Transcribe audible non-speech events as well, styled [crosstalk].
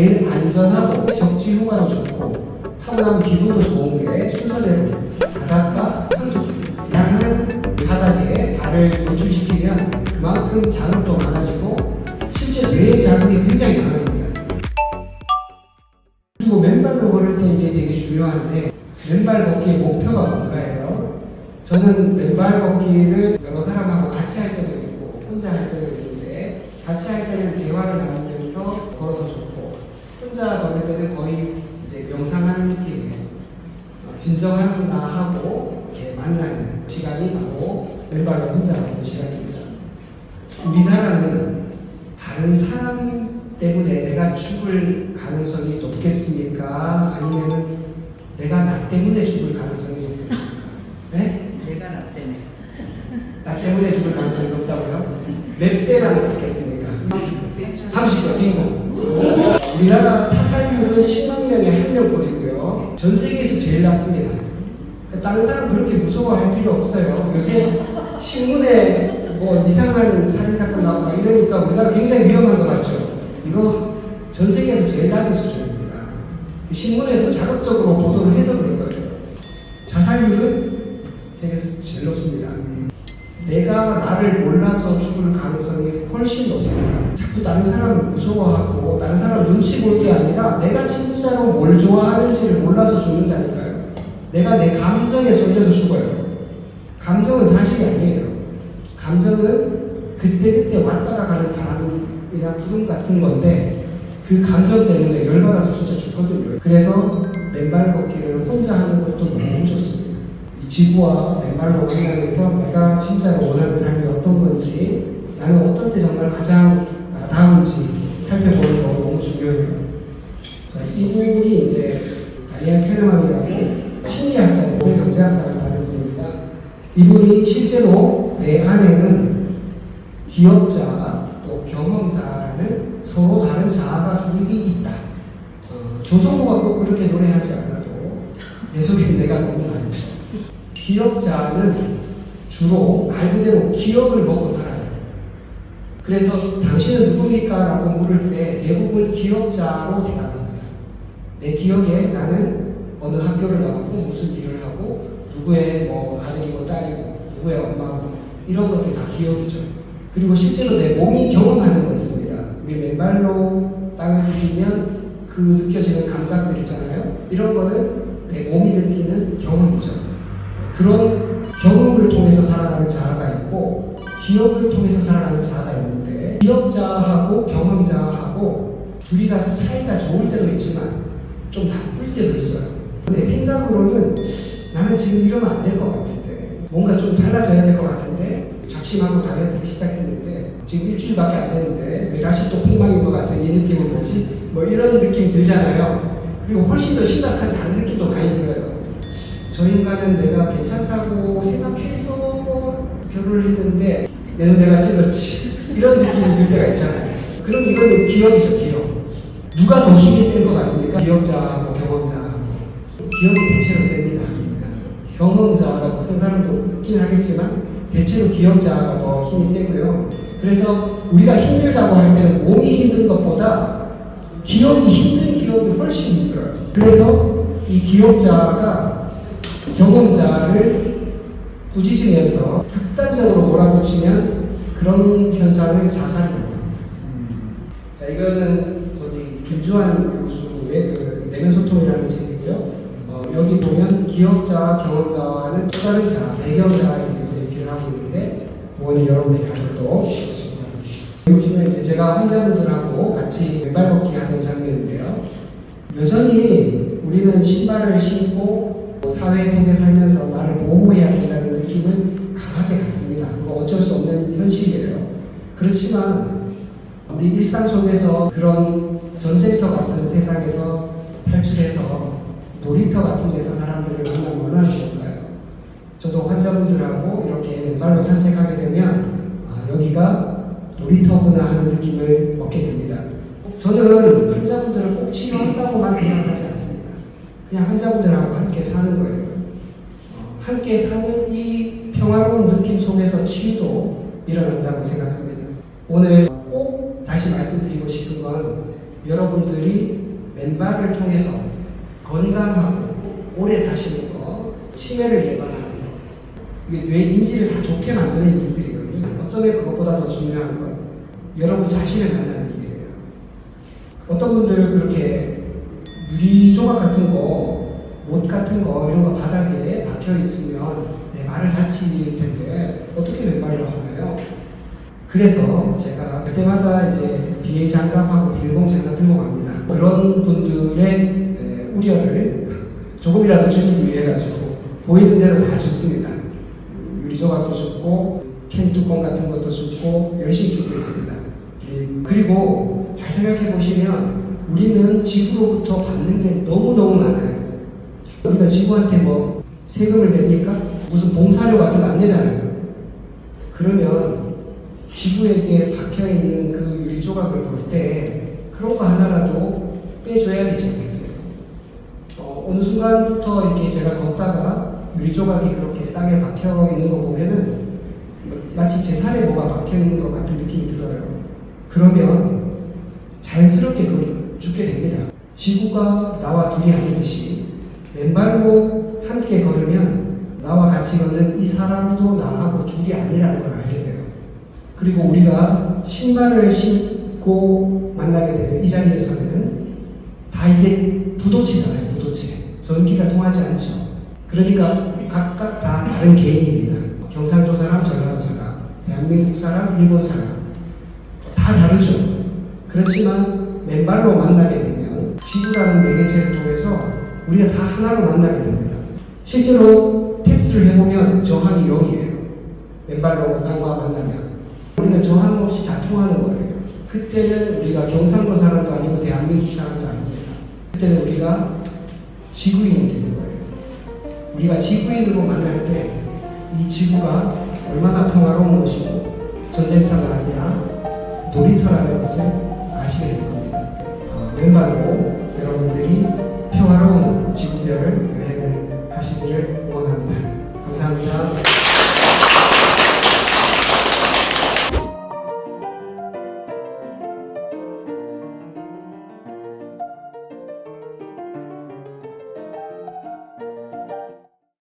제일 안전하고 적지 효과도 좋고 나면 기분도 좋은 게 순서대로 바닷가 한쪽입니다. 양은 바닥에 발을 노출시키면 그만큼 자극도 많아지고 실제 뇌의 자극이 굉장히 많아집니다. 그리고 맨발로 걸을 때 이게 되게 중요한데 맨발 걷기의 목표가 뭔가예요? 저는 맨발 걷기를 여러 사람하고 같이 할 때도 있고 혼자 할 때도 있는데 같이 할 때는 대화를 좋고 혼자 걸을 때는 거의 이제 명상하는 느낌이에요. 어, 진정한 나하고 이렇게 만나는 시간이 바로 맨발로 혼자 걷는 시간입니다. 우리나라는 다른 사람 때문에 내가 죽을 가능성이 높겠습니까? 아니면 내가 나 때문에 죽을 가능성이 높겠습니까? 네? 내가 나 때문에. 나 때문에 죽을 가능성이 높다고요? 몇 배나 높겠습니까? 30배 빙고. 우리나라 타살률은 10만 명에 한 명꼴이고요. 전 세계에서 제일 낮습니다. 그러니까 다른 사람 그렇게 무서워할 필요 없어요. 요새 신문에 뭐 이상한 살인 사건 나오고 막 이러니까 우리나라 굉장히 위험한 거 맞죠? 이거 전 세계에서 제일 낮은 수준입니다. 신문에서 자극적으로 보도를 해서 그런 거예요. 자살률은 세계에서 제일 높습니다. 내가 나를 몰라서 죽을 가능성이 훨씬 높습니 다. 다른 사람을 무서워하고 다른 사람 눈치 볼 게 아니라 내가 진짜로 뭘 좋아하는지를 몰라서 죽는다니까요. 내가 내 감정에 쏠려서 죽어요. 감정은 사실이 아니에요. 감정은 그때그때 왔다가 가는 바람이나 구름 같은 건데 그 감정 때문에 열받아서 진짜 죽거든요. 그래서 맨발 걷기를 혼자 하는 것도 너무 좋습니다. 이 지구와 맨발로 만나면서 내가 진짜로 원하는 삶이 어떤 건지 나는 어떤 때 정말 가장 나다운지 살펴보는 거 너무 중요해요. 자, 이분이 이제 다이안 캐르만이라고 심리학자, 경제학상을 받은 분입니다. 이분이 실제로 내 안에는 기억자 또 경험자라는 서로 다른 자아가 둘이 있다. 어, 조성모가 꼭 그렇게 노래하지 않아도 내 속에 내가 너무 많죠. 기억자는 주로 말 그대로 기억을 먹고 살아요. 그래서 당신은 누굽니까? 라고 물을 때 대부분 기억자로 대답합니다. 내 기억에 나는 어느 학교를 나왔고 무슨 일을 하고 누구의 뭐 아들이고 딸이고 누구의 엄마고 이런 것들 다 기억이죠. 그리고 실제로 내 몸이 경험하는 거 있습니다. 우리 맨발로 땅을 디디면 그 느껴지는 감각들 있잖아요. 이런 거는 내 몸이 느끼는 경험이죠. 그런 경험을 통해서 살아가는 자아가 있고 기억을 통해서 살아가는 자아가 있는데 기억자하고 경험자하고 둘이가 사이가 좋을 때도 있지만 좀 나쁠 때도 있어요. 내 생각으로는 나는 지금 이러면 안 될 것 같은데 뭔가 좀 달라져야 될 것 같은데 작심하고 다이어트를 시작했는데 지금 일주일밖에 안 되는데 왜 다시 또 폭망인 것 같은 이 느낌은 뭐지? 뭐 이런 느낌 들잖아요. 그리고 훨씬 더 심각한 다른 느낌도 많이 들어요. 저 인간은 내가 괜찮다고 생각해서 결혼을 했는데 내눈 내가 찔렀지 [laughs] 이런 느낌이 들 때가 있잖아요. 그럼 이거는 기억이죠 기억. 누가 더 힘이 센 것 같습니까? 기억자하고 경험자하고 기억이 대체로 셉니다. 경험자가 더 센 사람도 있긴 하겠지만 대체로 기억자가 더 힘이 세고요. 그래서 우리가 힘들다고 할 때는 몸이 힘든 것보다 기억이 힘든 기억이 훨씬 힘들어요. 그래서 이 기억자가 경험자를 꾸짖으면서 극단적으로 몰아붙이면 그런 현상을 자살이에요. 자, 이거는 김주환 교수의 그 내면 소통이라는 책이고요. 어, 여기 보면 기억자, 경험자와는 또 다른 자, 배경자에 대해서 얘기를 하고 있는데 그거는 여러분들이 알고 보시면 이제 제가 환자분들하고 같이 왼발 걷기 하는 장면인데요. 여전히 우리는 신발을 신고 사회 속에 살면서 나를 보호해야 된다는 느낌을 강하게 갖습니다. 어쩔 수 없는 현실이에요. 그렇지만 우리 일상 속에서 그런 전쟁터 같은 세상에서 탈출해서 놀이터 같은 데서 사람들을 만나면 얼마나 좋을까요? 저도 환자분들하고 이렇게 맨발로 산책하게 되면 아, 여기가 놀이터구나 하는 느낌을 얻게 됩니다. 저는 환자분들을 꼭 치료한다고만 생각하지 않습니다. 그냥 환자분들하고 함께 사는 거예요. 어, 함께 사는 이 평화로운 느낌 속에서 치유도 일어난다고 생각합니다. 오늘 꼭 다시 말씀드리고 싶은 건 여러분들이 맨발을 통해서 건강하고 오래 사시는 거, 치매를 예방하는 거, 이게 뇌 인지를 다 좋게 만드는 일들이거든요. 어쩌면 그것보다 더 중요한 건 여러분 자신을 만나는 일이에요. 어떤 분들은 그렇게 유리 조각 같은 거, 못 같은 거 이런 거 바닥에 박혀 있으면 내 말을 다칠 텐데 어떻게 맨발로 하나요? 그래서 제가 그때마다 이제 비행 장갑하고 갑니다. 그런 분들의 에, 우려를 조금이라도 줄이기 위해 가지고 보이는 대로 다 줍습니다. 유리 조각도 줍고 캔 뚜껑 같은 것도 줍고 열심히 주고 있습니다. 예, 그리고 잘 생각해 보시면 우리는 지구로부터 받는 게 너무 너무 많아요. 우리가 지구한테 뭐 세금을 냅니까? 무슨 봉사료 같은 거 안 내잖아요. 그러면 지구에게 박혀 있는 그 유리 조각을 볼 때 그런 거 하나라도 빼줘야 되지 않겠어요? 어, 어느 순간부터 이렇게 제가 걷다가 유리 조각이 그렇게 땅에 박혀 있는 거 보면은 마치 제 살에 뭐가 박혀 있는 것 같은 느낌이 들어요. 그러면 자연스럽게 그걸 죽게 됩니다. 지구가 나와 둘이 아니듯이 맨발로 함께 걸으면 나와 같이 걷는 이 사람도 나하고 둘이 아니라는 걸 알게 돼요. 그리고 우리가 신발을 신 고 만나게 되면 이 자리에서는 다 이게 부도치잖아요, 부도치. 전기가 통하지 않죠. 그러니까 각각 다 다른 개인입니다. 경상도 사람, 전라도 사람, 대한민국 사람, 일본 사람. 다 다르죠. 그렇지만 맨발로 만나게 되면 지구라는 매개체를 통해서 우리가 다 하나로 만나게 됩니다. 실제로 테스트를 해보면 저항이 0이에요. 맨발로 땅과 만나면. 우리는 저항 없이 다 통하는 거예요. 그때는 우리가 경상도 사람도 아니고 대한민국 사람도 아닙니다. 그때는 우리가 지구인이 되는 거예요. 우리가 지구인으로 만날 때 이 지구가 얼마나 평화로운 곳이고 전쟁터가 아니라 놀이터라는 것을 아시게 될 겁니다. 아, 왼발로 여러분들이 평화로운 지구별을 여행을 하시기를 원합니다. 감사합니다.